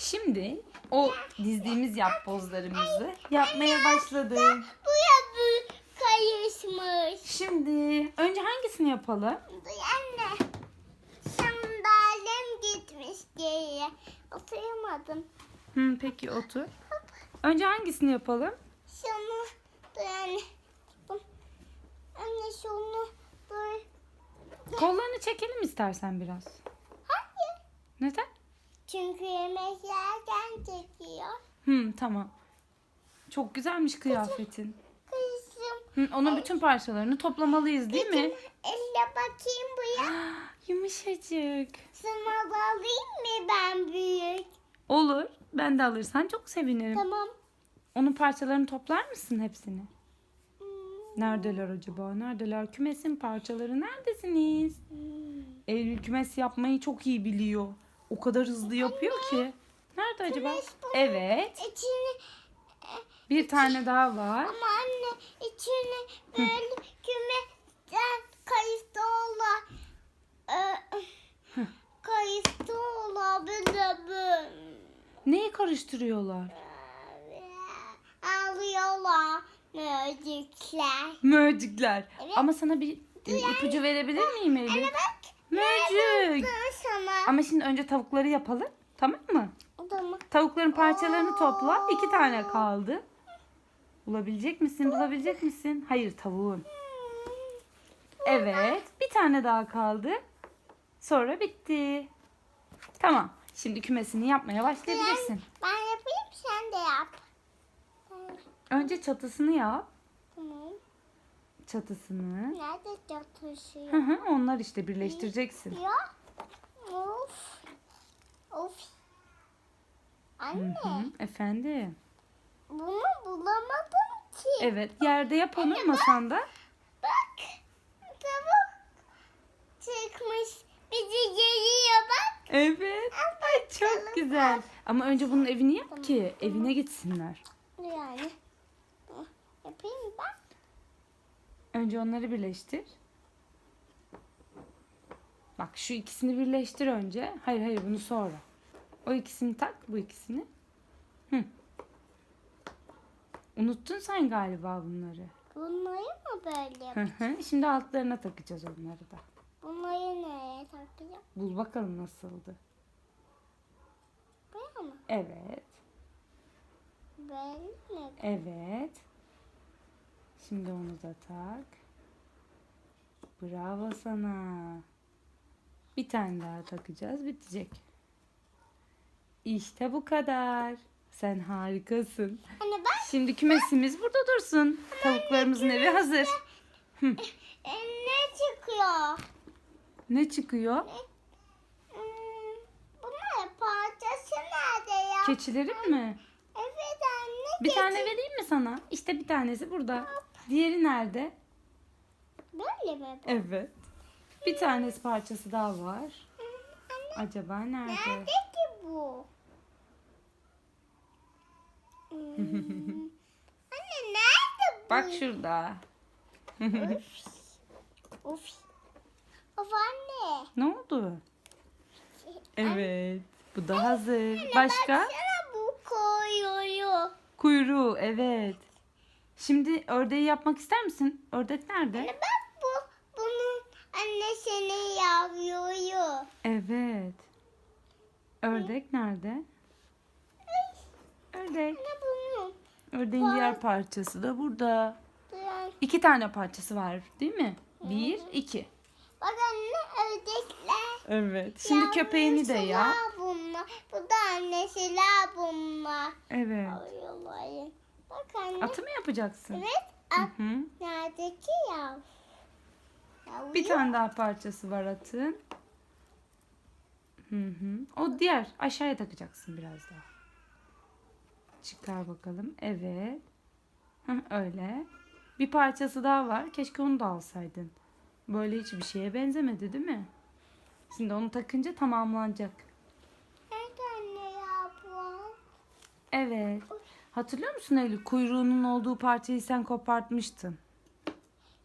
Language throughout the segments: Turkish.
Şimdi o dizdiğimiz yapbozlarımızı yapmaya başladık. Bu ya bu kayışmış. Şimdi önce hangisini yapalım? Dur anne. Sandalyem gitmiş geriye. Oturamadım. Hı, peki otur. Önce hangisini yapalım? Şunu dur anne. Bu- Anne şunu dur. Kollarını çekelim istersen biraz. Hayır. Neden? Çünkü yemeklerden çekiyor. Hı, tamam. Çok güzelmiş kıyafetin. Kızım. Hı, onun bütün parçalarını toplamalıyız değil mi? Elle bakayım buraya. Yumuşacık. Sana da alayım mı ben büyük? Olur. Ben de alırsan çok sevinirim. Tamam. Onun parçalarını toplar mısın hepsini? Hmm. Neredeler acaba? Neredeler? Kümesin parçaları neredesiniz? Eylül kümes yapmayı çok iyi biliyor. O kadar hızlı yapıyor ki. Nerede acaba? Bu. Evet. İçini Bir tane daha var. ama anne içini böyle kümeden kayısı ola. Kayısı ola böyle böyle. Neyi karıştırıyorlar? Alıyorlar müzikler. Möcükler. Ama sana bir e, ipucu verebilir miyim Eylül? Anne bak. Möcük. Ben sana. Ama şimdi önce tavukları yapalım. Tamam mı? Tamam. Tavukların parçalarını topla. İki tane kaldı. Bulabilecek misin? Bulabilecek misin? Hayır tavuğun. Evet. Bir tane daha kaldı. Sonra bitti. Tamam. Şimdi kümesini yapmaya başlayabilirsin. Ben yapayım sen de yap. Önce çatısını yap. Tamam. Çatısını. Nerede Hı çalışıyor? hı, onlar işte birleştireceksin. Ya. Of. Of. Anne. Hı, efendim. Bunu bulamadım ki. Evet. Yerde yap onu masanda. Bak. Tavuk çıkmış. Bizi geliyor bak. Evet. Ay çok güzel. Ama önce bunun evini yap ki evine gitsinler. Yani. Yapayım mı bak. Önce onları birleştir. Bak şu ikisini birleştir önce. Hayır hayır bunu sonra. O ikisini tak bu ikisini. Hı. Unuttun sen galiba bunları. Bunları mı böyle yap? Hı hı. Şimdi altlarına takacağız onları da. Bunları nereye takacağım? Bul bakalım nasıldı. Buraya mı? Evet. Böyle mi? Evet. Şimdi onu da tak. Bravo sana. Bir tane daha takacağız. Bitecek. İşte bu kadar. Sen harikasın. Anne bak. Şimdi kümesimiz burada dursun. Tavuklarımızın evi hazır. E, ne çıkıyor? Ne çıkıyor? Hmm, bunlar parçası nerede ya? Keçilerin mi? evet anne. Bir keçi. tane vereyim mi sana? İşte bir tanesi burada. Diğeri nerede? Böyle mi? Evet. Bir tanesi parçası daha var. Anne, Acaba nerede? nerede ki bu? Anne nerede bu? Bak şurada. Of. Of anne. Ne oldu? Evet. Bu da hazır. Başka? Baksana bu koyuyor. Kuyruğu. Evet. Şimdi ördeği yapmak ister misin? Ördek nerede? Anne bak bu. Bunun annesini yavruyor. Evet. Ördek nerede? Ördek. Ördeğin diğer parçası da burada. İki tane parçası var değil mi? Bir, iki. Bak anne ördekler. Evet. Şimdi köpeğini de. Yavrusular bunlar. Bu da annesiler bunlar. Evet. Bak anne. Atı mı yapacaksın? Evet. Hı At hı. neredeki yav? Yavru. Bir tane daha parçası var atın. Hı hı. O diğer aşağıya takacaksın biraz daha. Çıkar bakalım. Evet. Hı, öyle. Bir parçası daha var. Keşke onu da alsaydın. Böyle hiçbir şeye benzemedi değil mi? Şimdi onu takınca tamamlanacak. Nerede anne yavru? Evet. Hatırlıyor musun Eylül? Kuyruğunun olduğu parçayı sen kopartmıştın.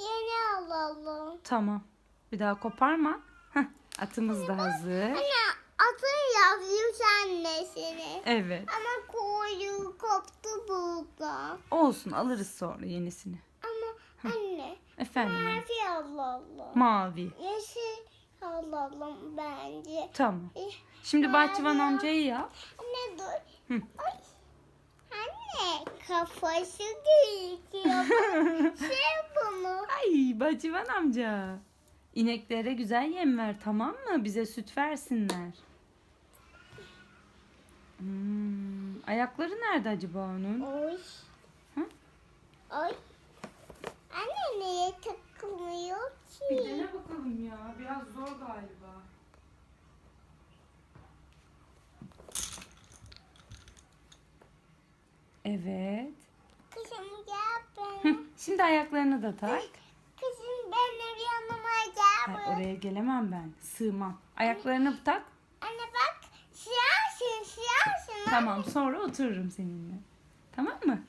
Yeni alalım. Tamam. Bir daha koparma. Heh, atımız da hazır. Anne atın yavrusu annesini. Evet. Ama kuyruğu koptu burada. Olsun alırız sonra yenisini. Ama anne. Efendim. Mavi alalım. Mavi. Yeşil alalım bence. Tamam. Eh, Şimdi bahçıvan Mavi. amcayı yap. Anne dur. Hı. Ay. Anne kafası gözüküyor. Sev bunu. Ay bahçıvan amca. İneklere güzel yem ver tamam mı? Bize süt versinler. Hmm, ayakları nerede acaba onun? Oy. Hı? Oy. Anne niye takılmıyor ki? bakalım ya. Biraz zor galiba. Evet. Kızım gel Hı, ben. Şimdi ayaklarını da tak. Kızım benim yanıma gel. Ay, oraya gelemem ben. Sığmam. Ayaklarını tak. Anne bak siyahsın siyahsın. Tamam sonra otururum seninle. Tamam mı?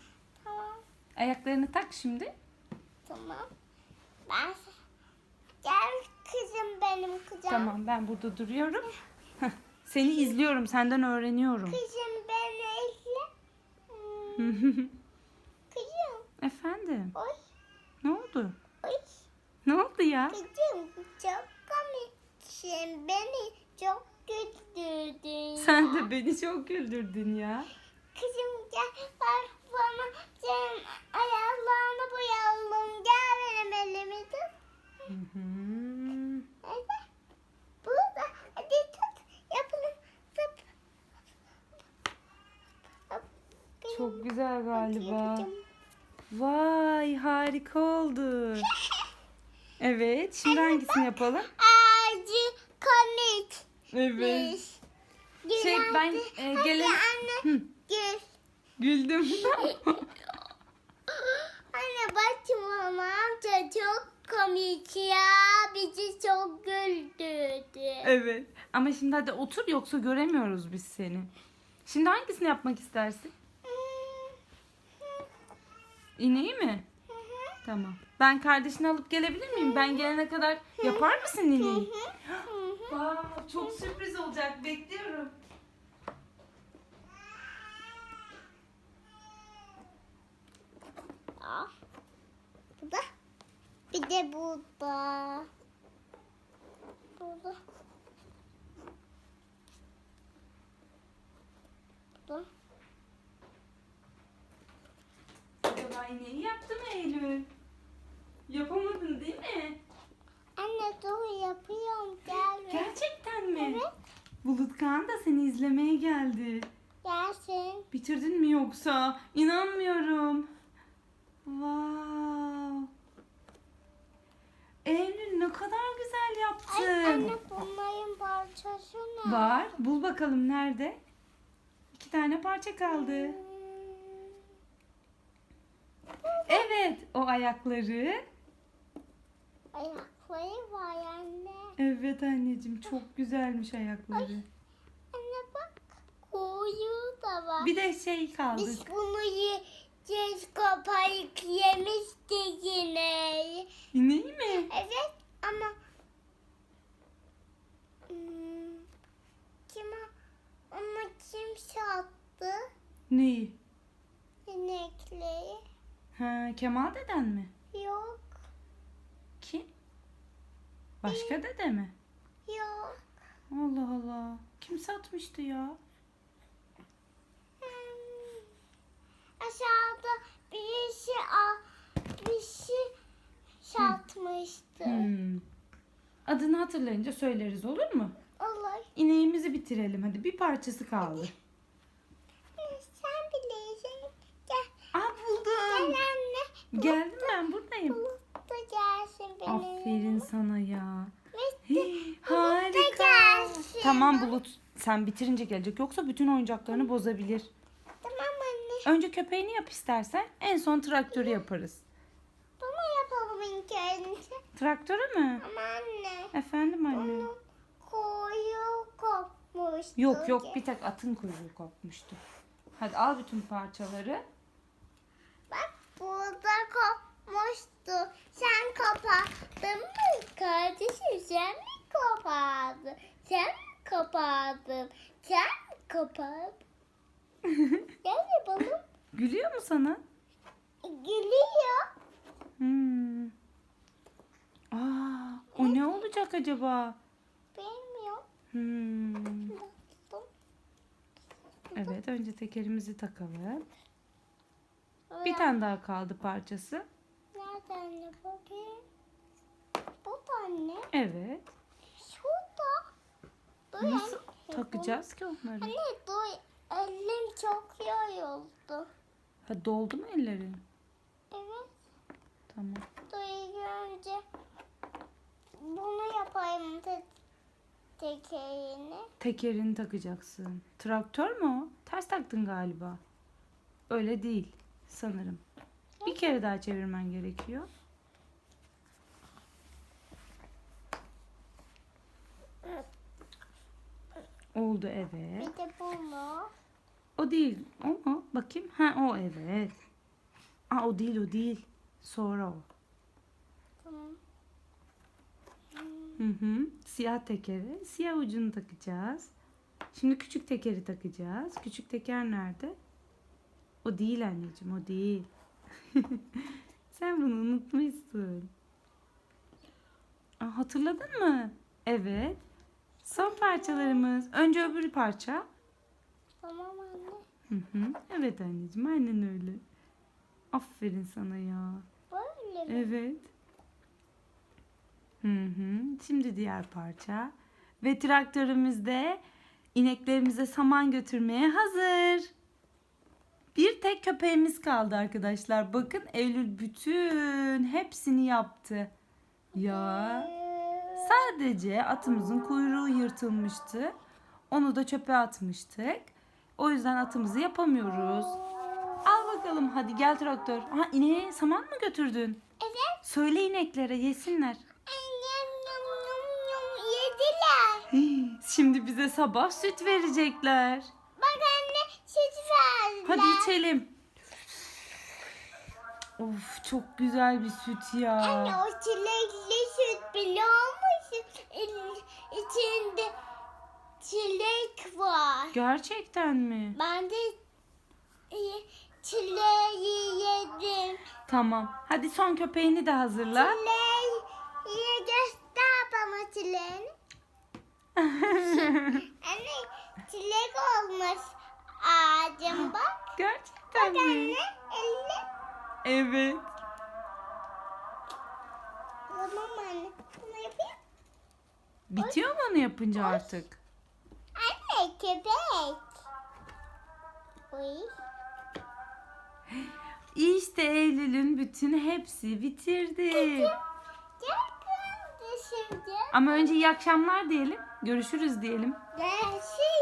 Tamam. Ayaklarını tak şimdi. Tamam. Ben gel kızım benim kızım. Tamam ben burada duruyorum. Seni izliyorum. Senden öğreniyorum. Kızım beni izle. Hmm, Kızım. Efendim. Oy Ne oldu? oy. Ne oldu ya? Kızım çok komiksin. Beni çok güldürdün. Sen de beni çok güldürdün ya. Kızım gel bak bana sen ayaklarını boyayalım. Gel benim elimi tut. Hı hı. Evet. Burada. Hadi tut. Yapalım. Tıp. Çok güzel galiba. Vay harika oldu. Evet şimdi hangisini yapalım? Evet. Şey ben e, gelen... anne gel. güldüm. Anne bakma amca çok komik ya. Bizi çok güldürdü. evet. Ama şimdi hadi otur yoksa göremiyoruz biz seni. Şimdi hangisini yapmak istersin? İneği mi? Tamam. Ben kardeşini alıp gelebilir miyim? Ben gelene kadar yapar mısın ineği? Wow, çok sürpriz olacak. Bekliyorum. Aa, Burada. Bir de burada. Burada. Burada. Acaba ineği yaptı mı Eylül? Yapamadın değil mi? Dur yapıyorum gel. Gerçekten mi? Evet. Bulut Kağan da seni izlemeye geldi. Gelsin. Bitirdin mi yoksa? İnanmıyorum. Wow. Eylül ne kadar güzel yaptın. Ay, anne bunların parçası ne? Var. Bul bakalım nerede? İki tane parça kaldı. Hmm, Evet. O ayakları. Ayakları var anne. Evet anneciğim çok güzelmiş ayakları. Anne bak. Kuyruğu da var. Bir de şey kaldı. Biz bunu yiyeceğiz kopayık yemiştik yine. İneği mi? Evet ama hmm, kim o- onu kim sattı? Neyi? İnekleri. Ha, Kemal deden mi? Yok Kim? Başka dede mi? yok. Allah Allah. Kim satmıştı ya? Hmm, aşağıda birisi al, birisi satmıştı. Hmm. Adını hatırlayınca söyleriz olur mu? Olur. İneğimizi bitirelim hadi. Bir parçası kaldı. Sen bilirsin. Gel. Aa Gel buldum. anne. Geldim ben buradayım. Bulut da gelsin benim. Aferin sana ya. Hii, Harika. gelsin. Tamam Bulut. Sen bitirince gelecek. Yoksa bütün oyuncaklarını bozabilir. Tamam anne. Önce köpeğini yap istersen. En son traktörü yaparız. Bunu yapalım ilk önce. Traktörü mü? Ama anne. Efendim anne. Onun koyu kopmuştu. Yok yok bir tek atın kuyruğu kopmuştu. Hadi al bütün parçaları. Bak burada kopmuştu. Sen kopardın mı kardeşim? Sen mi kopardın? Sen mi kopardın? Sen mi kapat. Gel yapalım. Gülüyor mu sana? Gülüyor. Hmm. Aa, o ne olacak acaba? Bilmiyorum. Hmm. Evet, önce tekerimizi takalım. Bir tane daha kaldı parçası. Nereden ne bakayım? Bu da ne? Evet. Şurada. Dur Nasıl anne. takacağız ki onları? Anne dur. Elim çok yoruldu. Ha doldu mu ellerin? Evet. Tamam. Dur önce bunu yapayım te tekerini. Tekerini takacaksın. Traktör mü o? Ters taktın galiba. Öyle değil sanırım. Bir kere daha çevirmen gerekiyor. Oldu evet. Bir de bunu. O değil. O mu? Bakayım. Ha o evet. Aa o değil o değil. Sonra o. Tamam. Hı hı. Siyah tekeri. Siyah ucunu takacağız. Şimdi küçük tekeri takacağız. Küçük teker nerede? O değil anneciğim o değil. Sen bunu unutmuşsun. Aa, hatırladın mı? Evet. Son parçalarımız. Önce öbür parça. Tamam anne. Hı hı. Evet anneciğim aynen öyle. Aferin sana ya. Böyle mi? Evet. Hı hı. Şimdi diğer parça. Ve traktörümüz de ineklerimize saman götürmeye hazır. Bir tek köpeğimiz kaldı arkadaşlar. Bakın Eylül bütün hepsini yaptı. Ya. Sadece atımızın kuyruğu yırtılmıştı. Onu da çöpe atmıştık. O yüzden atımızı yapamıyoruz. Al bakalım hadi gel traktör. Ha ineğe saman mı götürdün? Evet. Söyle ineklere yesinler. Yediler. Şimdi bize sabah süt verecekler. Süt. Hadi içelim. Of çok güzel bir süt ya. Anne o çilekli süt biliyor musun? İçinde çilek var. Gerçekten mi? Ben de e, çileği yedim. Tamam. Hadi son köpeğini de hazırla. Çileği göster bana çileğini. Anne çilek olmuş ağacım bak. Gerçekten Bak mi? anne elle. Evet. Tamam anne. Bunu yapayım. Bitiyor mu onu yapınca artık? Anne köpek. Uy. İşte Eylül'ün bütün hepsi bitirdi. Ama önce iyi akşamlar diyelim. Görüşürüz diyelim. Görüşürüz.